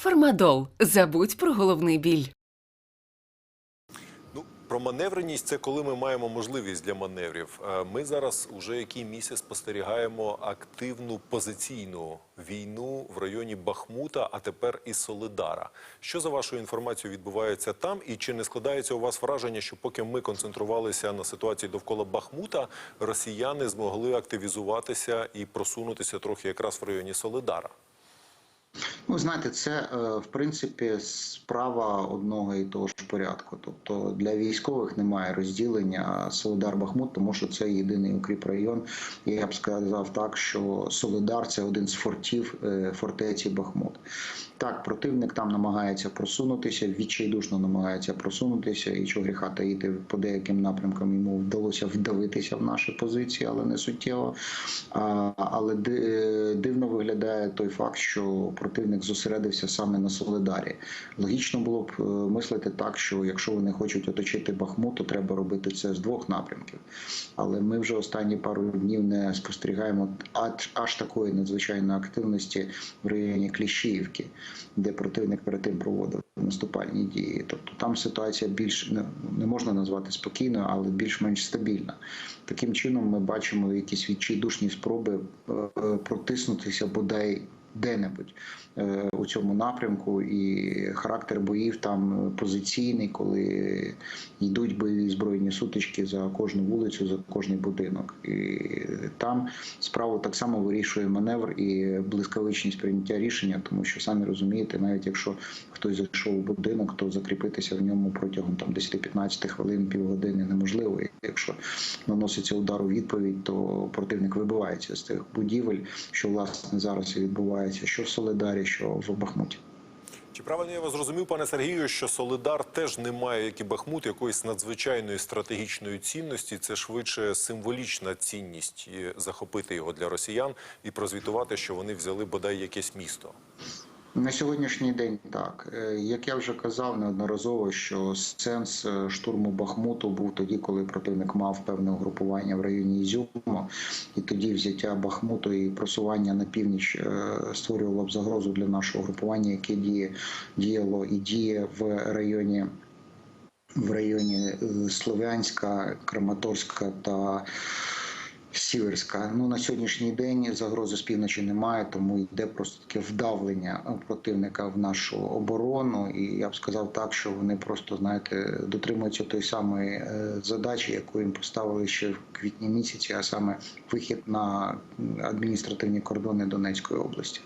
Фармадол. Забудь про головний біль. Ну, про маневреність це коли ми маємо можливість для маневрів. Е, Ми зараз уже який місяць спостерігаємо активну позиційну війну в районі Бахмута, а тепер і Солидара. Що за вашою інформацією відбувається там? І чи не складається у вас враження, що поки ми концентрувалися на ситуації довкола Бахмута, росіяни змогли активізуватися і просунутися трохи якраз в районі Солидара? Ну, знаєте, це е, в принципі справа одного і того ж порядку. Тобто для військових немає розділення Солидар Бахмут, тому що це єдиний укріп район. І я б сказав так, що Солидар це один з фортів е, фортеці Бахмут. Так, противник там намагається просунутися, відчайдушно намагається просунутися, і чого гріха таїти по деяким напрямкам йому вдалося вдавитися в наші позиції, але не суттєво. А, але ди- дивно виглядає той факт, що противник зосередився саме на Солидарі. Логічно було б е, мислити так, що якщо вони хочуть оточити Бахмут, то треба робити це з двох напрямків. Але ми вже останні пару днів не спостерігаємо аж, такої надзвичайної активності в районі Кліщіївки, де противник перед тим проводив наступальні дії. Тобто там ситуація більш не, не можна назвати спокійною, але більш-менш стабільна. Таким чином, ми бачимо якісь відчайдушні спроби е, е, протиснутися бодай де-небудь е, у цьому напрямку, і характер боїв там позиційний, коли йдуть бойові збройні сутички за кожну вулицю, за кожний будинок. І там справу так само вирішує маневр і блискавичність прийняття рішення, тому що самі розумієте, навіть якщо хтось зайшов у будинок, то закріпитися в ньому протягом там 10-15 хвилин, півгодини неможливо. Якщо наноситься удар у відповідь, то противник вибивається з тих будівель, що власне зараз і відбувається, що в Солидарі, що в Бахмуті. Чи правильно я вас зрозумів, пане Сергію, що Солидар теж не має, як і Бахмут, якоїсь надзвичайної стратегічної цінності? Це швидше символічна цінність захопити його для росіян і прозвітувати, що вони взяли бодай якесь місто. На сьогоднішній день так. Е, Як я вже казав неодноразово, що сенс е, штурму Бахмуту був тоді, коли противник мав певне угрупування в районі Ізюму, і тоді взяття Бахмуту і просування на північ е, створювало б загрозу для нашого групування, яке діє діяло і діє в районі. В районі Слов'янська, Краматорська та Сіверська. Ну на сьогоднішній день загрози з півночі немає, тому йде просто таке вдавлення противника в нашу оборону. І я б сказав так, що вони просто знаєте дотримуються той самої е, задачі, яку їм поставили ще в квітні місяці, а саме вихід на адміністративні кордони Донецької області.